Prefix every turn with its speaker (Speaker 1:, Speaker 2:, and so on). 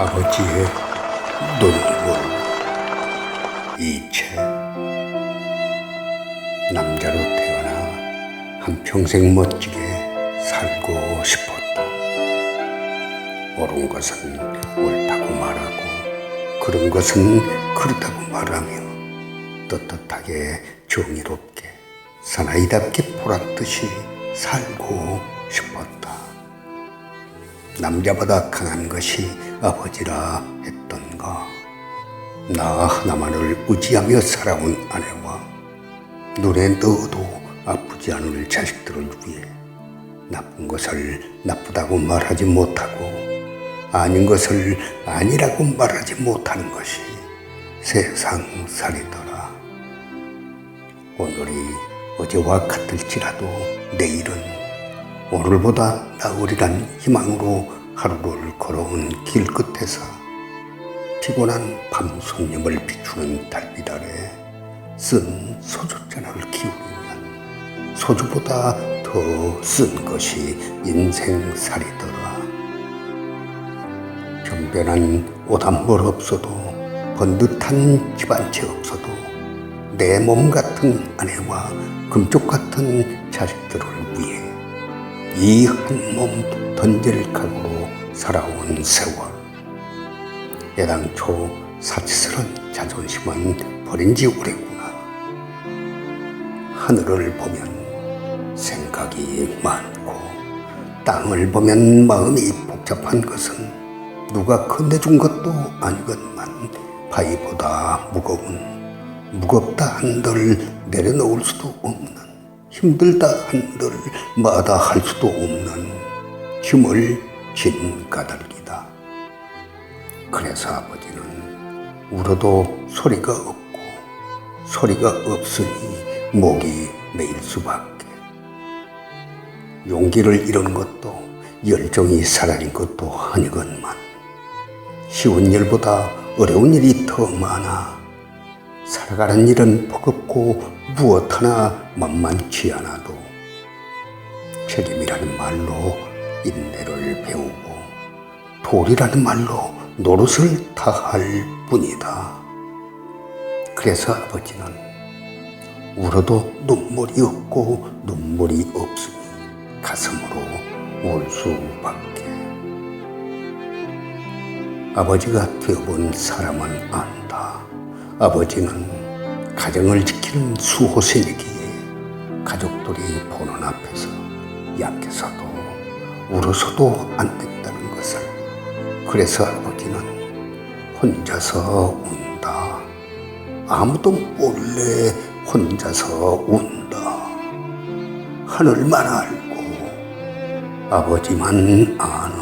Speaker 1: 아버지의 눈물 이채 남자로 태어나 한평생 멋지게 살고 싶었다. 옳은 것은 옳다고 말하고 그런 것은 그렇다고 말하며 떳떳하게 정의롭게 사나이답게 보란 듯이 살고 싶었다 남자보다 강한 것이 아버지라 했던가. 나 하나만을 의지하며 살아온 아내와 눈에 넣어도 아프지 않을 자식들을 위해 나쁜 것을 나쁘다고 말하지 못하고 아닌 것을 아니라고 말하지 못하는 것이 세상 살이더라. 오늘이 어제와 같을지라도 내일은 오늘보다 나으리란 희망으로 하루를 걸어온 길 끝에서 피곤한 밤 손님을 비추는 달빛 아래 쓴 소주잔을 기울이면 소주보다 더 쓴 것이 인생살이더라. 변변한 옷 한 벌 없어도 번듯한 집한채 없어도 내 몸 같은 아내와 금쪽 같은 자식들을 위해 이한몸 던질 각오로 살아온 세월. 애당초 사치스런 자존심은 버린 지 오래구나. 하늘을 보면 생각이 많고 땅을 보면 마음이 복잡한 것은 누가 건네준 것도 아니건만 바위보다 무거운 무겁다 한들 내려놓을 수도 없는 힘들다 한들 마다할 수도 없는 힘을 진 까닭이다. 그래서 아버지는 울어도 소리가 없고 소리가 없으니 목이 메일 수밖에. 용기를 잃은 것도 열정이 사라진 것도 아니건만 쉬운 일보다 어려운 일이 더 많아 살아가는 일은 버겁고 무엇 하나 만만치 않아도 책임이라는 말로 인내를 배우고 도리라는 말로 노릇을 다할 뿐이다. 그래서 아버지는 울어도 눈물이 없고 눈물이 없으니 가슴으로 울 수밖에. 아버지가 되어본 사람은 안다. 아버지는 가정을 지키는 수호생이기에 가족들이 보는 앞에서 약해서도 울어서도 안 된다는 것을. 그래서 아버지는 혼자서 운다. 아무도 몰래 혼자서 운다. 하늘만 알고 아버지만 아는